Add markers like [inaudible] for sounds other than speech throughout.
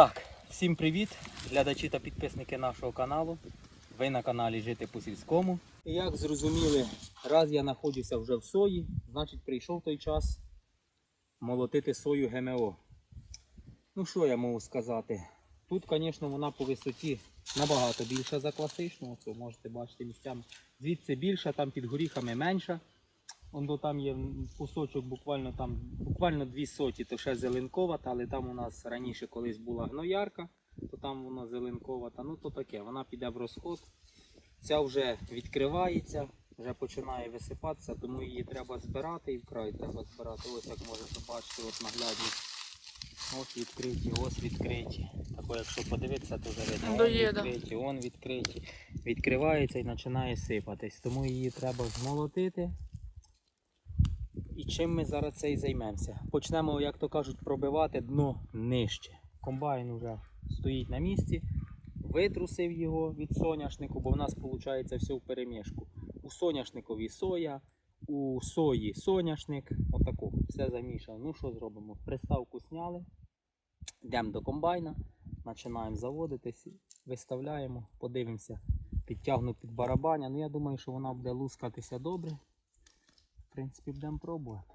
Так, всім привіт, глядачі та підписники нашого каналу. Ви на каналі Жити по сільському. І як зрозуміли, раз я знаходжуся вже в сої, значить прийшов той час молотити сою ГМО. Ну що я можу сказати? Тут, звісно, вона по висоті набагато більша за класичну. Ось можете бачити місцями. Звідси більша, там під горіхами менша. Ондо там є кусочок буквально там, буквально дві соті, то ще зеленковата, але там у нас раніше колись була гноярка, то там воно зеленковата. Ну то таке, вона піде в розход. Ця вже відкривається, вже починає висипатися, тому її треба збирати і вкрай треба збирати. Ось як можете бачити, от наглядні. Ось відкриті, ось відкриті. Тако, якщо подивитися, то вже видно. Он відкриті, он відкриті. Відкривається і починає сипатись. Тому її треба змолотити. І чим ми зараз це і займемося? Почнемо, як то кажуть, пробивати дно нижче. Комбайн вже стоїть на місці, витрусив його від соняшнику, бо в нас виходить все в перемішку. У соняшникові соя, у сої соняшник. Отаку, все замішано. Ну що зробимо? Приставку зняли, йдемо до комбайна, починаємо заводитись, виставляємо, подивимося, підтягну під барабаня. Ну я думаю, що вона буде лускатися добре. В принципі, будемо пробувати.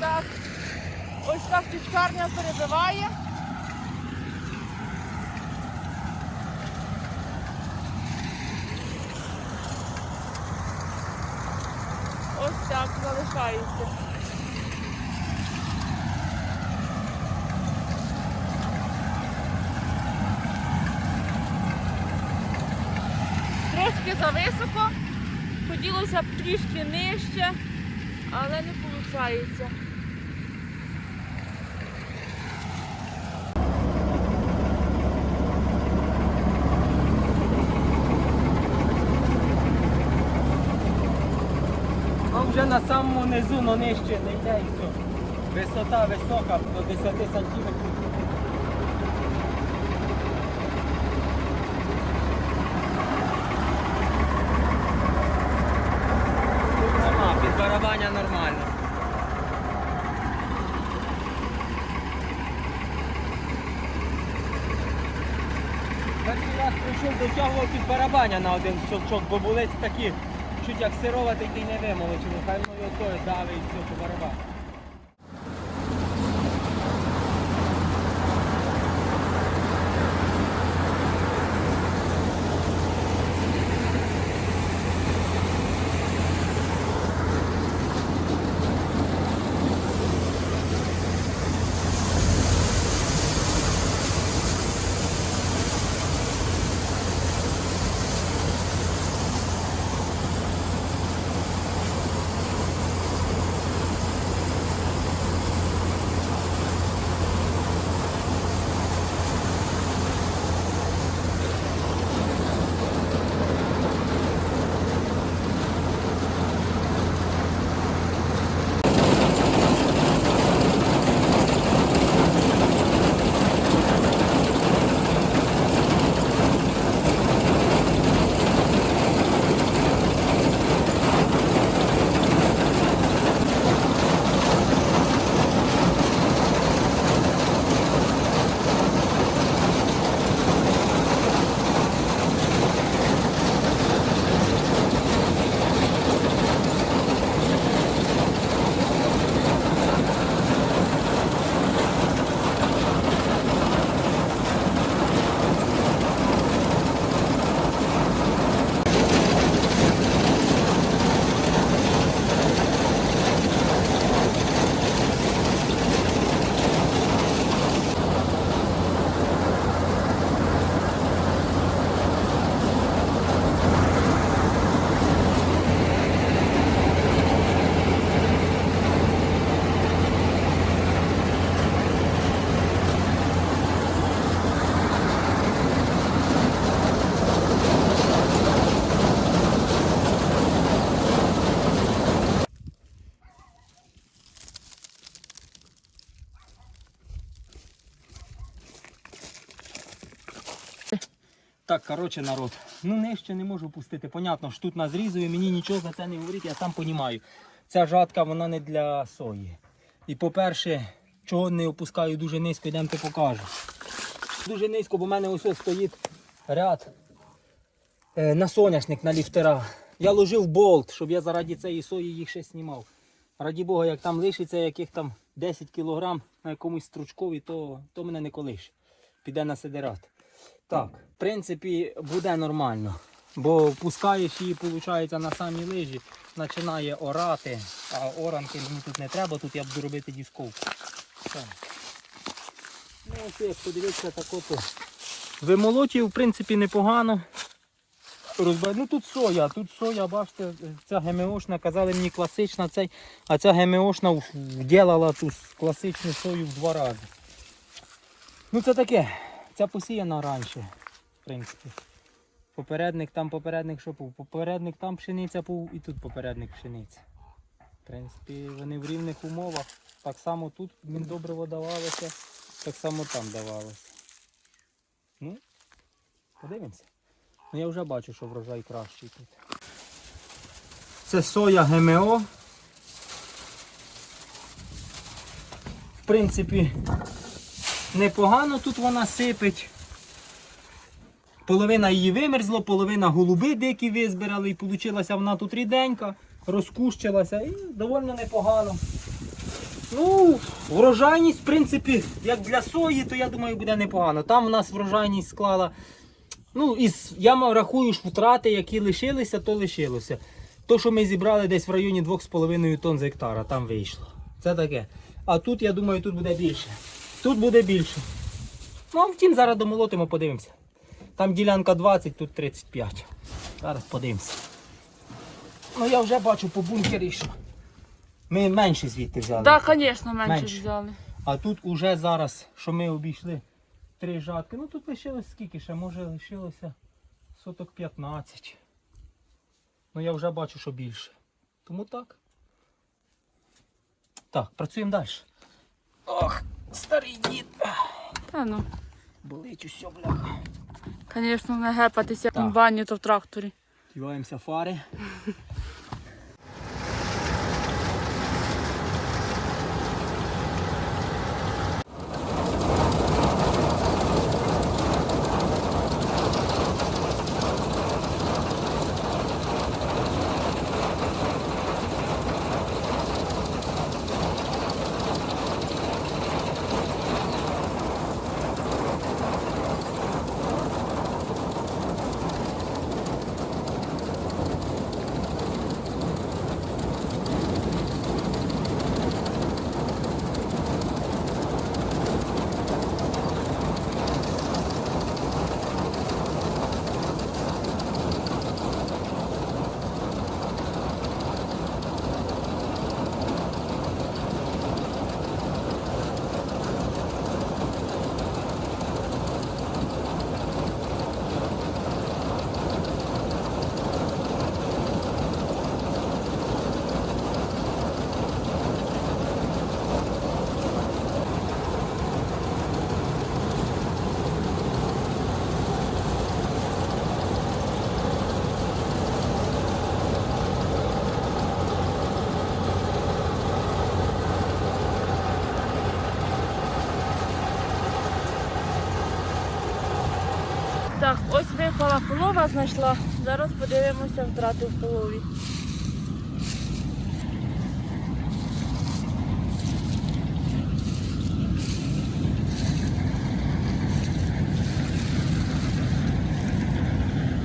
Так, ось перебиває. Ось так залишається. Трошки зависоко, хотілося б трішки нижче, але не виходить. На самому низу, но нижче не йде і все. Висота висока до 10 сантиметрів. Тут під барабаня нормально. Перший раз прийшов дотягував під барабаня на один щелчок, бо були такі, чуть як сироватий, ти й не вимолочений. Хай воно його то давить все по барабану. Так, коротше, народ. Ну нижче не можу пустити. Понятно, що тут назрізую, мені нічого за це не говорить, я сам понімаю. Ця жатка вона не для сої. І по-перше, чого не опускаю дуже низько, йдемо ти покажу. Дуже низько, бо в мене ось стоїть ряд е, на соняшник на ліфтера. Я ложив болт, щоб я заради цієї сої їх ще знімав. Раді Бога, як там лишиться яких там 10 кілограм на якомусь стручкові, то, то мене не колиш. Піде на сидерат. Так, в принципі, буде нормально. Бо пускаєш її, виходить, на самі лижі, починає орати, а оранки мені тут не треба, тут я буду робити дісковку. Так. Ну, ось як подивитися, так от. Вимолочив, в принципі, непогано. Розбав... Ну тут соя, тут соя, бачите, ця ГМОшна, казали мені класична цей, а ця ГМОшна вділала ту класичну сою в два рази. Ну це таке, ця посіяна раніше, в принципі. Попередник там попередник що був? Попередник там пшениця був і тут попередник пшениця. В принципі, вони в рівних умовах. Так само тут він добре давалося, так само там давалося. Ну, подивимося. Ну я вже бачу, що врожай кращий тут. Це соя ГМО. В принципі, непогано тут вона сипить. Половина її вимерзло, половина голуби дикі визбирали і вийшла вона тут ріденька, розкущилася і доволі непогано. Ну, врожайність, в принципі, як для сої, то я думаю, буде непогано. Там у нас врожайність склала. Ну, із, я рахую ж втрати, які лишилися, то лишилося. То, що ми зібрали десь в районі 2,5 тонн з гектара, там вийшло. Це таке. А тут, я думаю, тут буде більше. Тут буде більше. Ну, а втім, зараз домолотимо, подивимося. Там ділянка 20, тут 35. Зараз подивимося. Ну я вже бачу по бункері, що ми менше звідти взяли. Так, звісно, менше, Менше. взяли. А тут уже зараз, що ми обійшли три жатки, ну тут лишилось скільки ще, може лишилося соток 15. Ну я вже бачу, що більше. Тому так. Так, працюємо далі. Ох, старий дід. Та ну, Болить усе, бляха. звісно, не гепатися в Так. то в тракторі. Діваємося фари. Так, ось випала полова, знайшла. Зараз подивимося втрати в полові.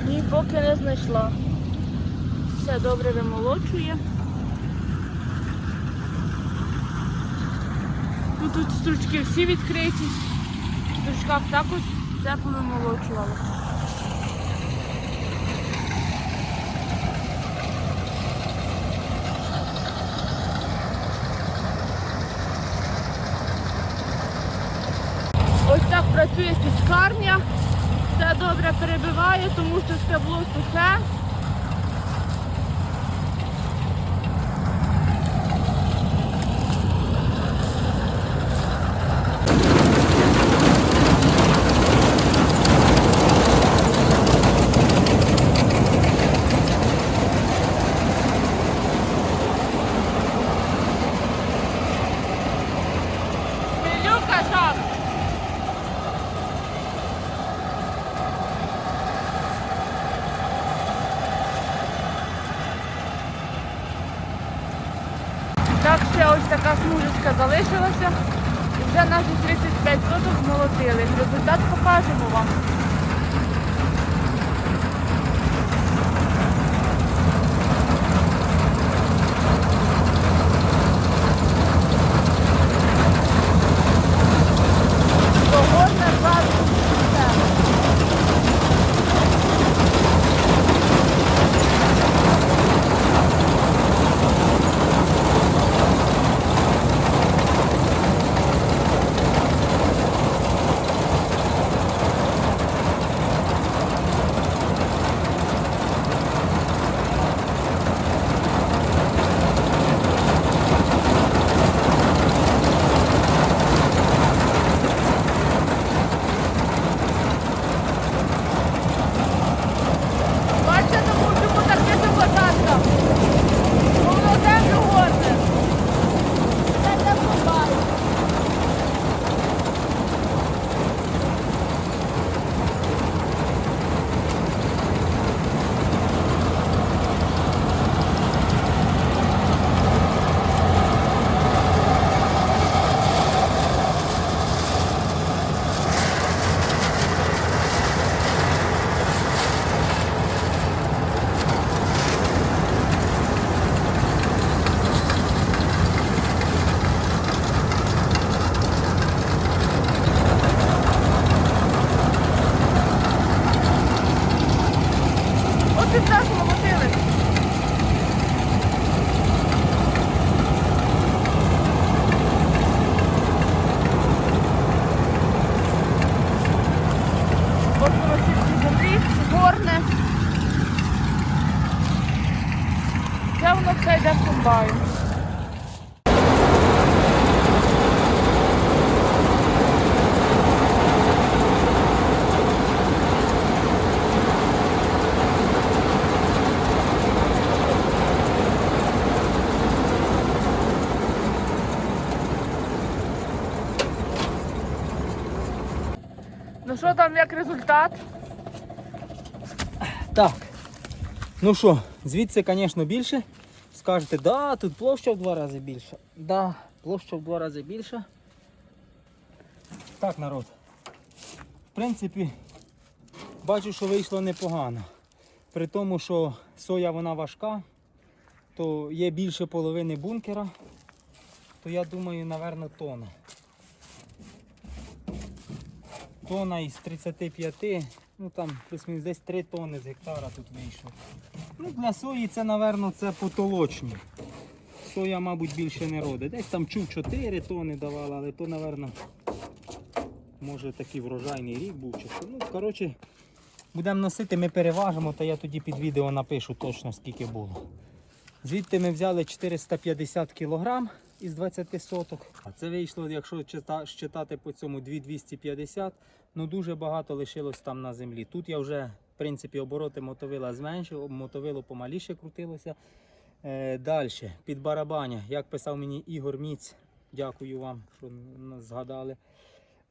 Ні, поки не знайшла. Все добре вимолочує. Ну, тут стручки всі відкриті. В стручках також все повимолочувало. Ось так працює піскарня. Все добре перебиває, тому що стебло сухе. Так, ще ось така смужечка залишилася. І вже наші 35 соток змолотили. Результат покажемо вам. Погодна завжди все. Бачите, тому чому так не посадка? Бо воно землю горне. Це не буває. От і зразу намотили. От воно сільській землі, горне. Це воно все йде в комбайн. Ну що там як результат? Так. Ну що, звідси, звісно, більше. Скажете, да, тут площа в два рази більша. Да, площа в два рази більша. Так, народ. В принципі, бачу, що вийшло непогано. При тому, що соя вона важка, то є більше половини бункера, то я думаю, напевно, тона. Тона із 35, ну там плюс-мінус десь 3 тони з гектара тут вийшло. Ну, для сої це, напевно, це потолочні. Соя, мабуть, більше не родить. Десь там чув 4 тони давала, але то, напевно, може такий врожайний рік був чи що. Ну, коротше, будемо носити, ми переважимо, та я тоді під відео напишу точно скільки було. Звідти ми взяли 450 кг із 20 соток. А це вийшло, якщо чита- считати по цьому 2250, ну дуже багато лишилось там на землі. Тут я вже, в принципі, обороти мотовила зменшив, мотовило помаліше крутилося. Е, Далі, під барабаня, як писав мені Ігор Міць, дякую вам, що нас згадали.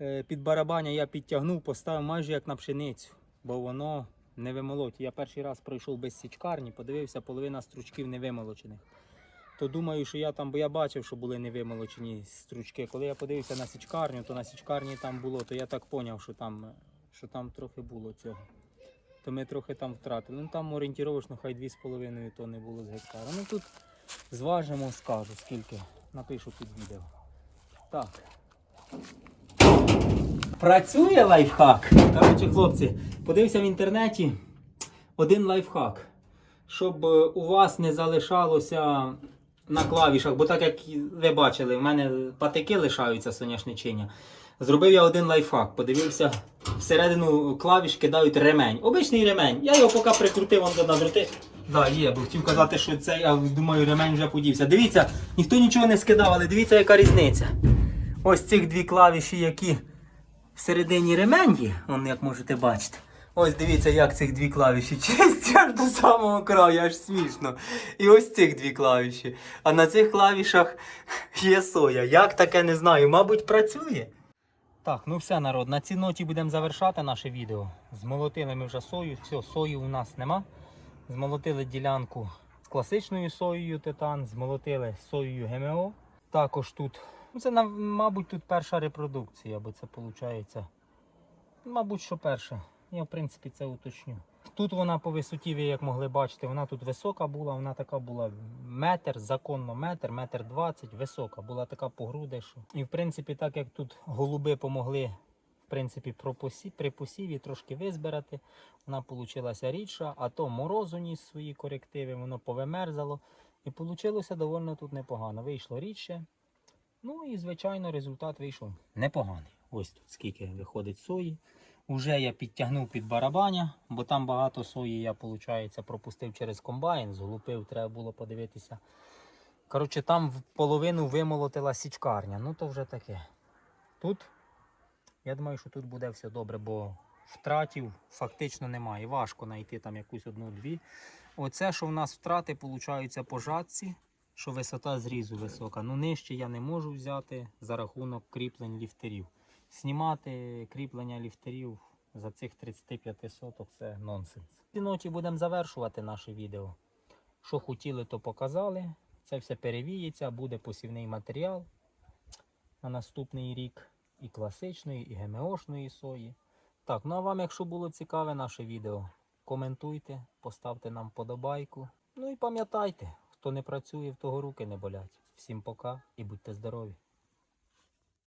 Е, Під барабаня я підтягнув, поставив майже як на пшеницю, бо воно не вимолоті. Я перший раз пройшов без січкарні, подивився, половина стручків не вимолочених. То думаю, що я там, бо я бачив, що були невимолочені стручки. Коли я подивився на січкарню, то на січкарні там було, то я так зрозумів, що там, що там трохи було цього. То ми трохи там втратили. Ну там орієнтировочно хай 2,5 тонни було з гектара. Ну тут зважимо, скажу скільки. Напишу під відео. Так. Працює лайфхак. Коротше, хлопці, подивився в інтернеті один лайфхак. Щоб е, у вас не залишалося на клавішах, бо так як ви бачили, в мене патики лишаються соняшничиня. Зробив я один лайфхак. Подивився, всередину клавіш кидають ремень. Обичний ремень. Я його поки прикрутив он до надрути. Да, є, бо хотів казати, що це, я думаю, ремень вже подівся. Дивіться, ніхто нічого не скидав, але дивіться, яка різниця. Ось цих дві клавіші, які всередині ремень є, он, як можете бачити. Ось дивіться, як цих дві клавіші [laughs] чисті аж до самого краю, аж смішно. І ось цих дві клавіші. А на цих клавішах є соя. Як таке не знаю, мабуть, працює. Так, ну все, народ, на цій ноті будемо завершати наше відео. Змолотили ми вже сою, все, сої у нас нема. Змолотили ділянку з класичною соєю титан, змолотили соєю ГМО. Також тут, ну це мабуть, тут перша репродукція, бо це виходить. Мабуть, що перша. Я в принципі це уточню. Тут вона по висоті, ви як могли бачити, вона тут висока була, вона така була метр, законно метр, метр двадцять, висока, була така по груди. Що. І в принципі, так як тут голуби помогли в принципі, пропосі... при посіві трошки визбирати, вона получилася рідша, а то морозу ніс свої корективи, воно повимерзало. І вийшло доволі тут непогано. Вийшло рідше. Ну і, звичайно, результат вийшов непоганий. Ось тут скільки виходить сої. Уже я підтягнув під барабаня, бо там багато сої я, виходить, пропустив через комбайн, зглупив, треба було подивитися. Коротше, там в половину вимолотила січкарня. Ну то вже таке. Тут, я думаю, що тут буде все добре, бо втратів фактично немає. Важко знайти там якусь одну-дві. Оце, що в нас втрати, виходить, по жатці, що висота зрізу висока. Ну нижче я не можу взяти за рахунок кріплень ліфтерів. Знімати кріплення ліфтерів за цих 35 соток це нонсенс. Ці ночі будемо завершувати наше відео. Що хотіли, то показали. Це все перевіється, буде посівний матеріал на наступний рік і класичної, і ГМОшної сої. Так, ну а вам, якщо було цікаве наше відео, коментуйте, поставте нам подобайку. Ну і пам'ятайте, хто не працює, в того руки не болять. Всім пока і будьте здорові!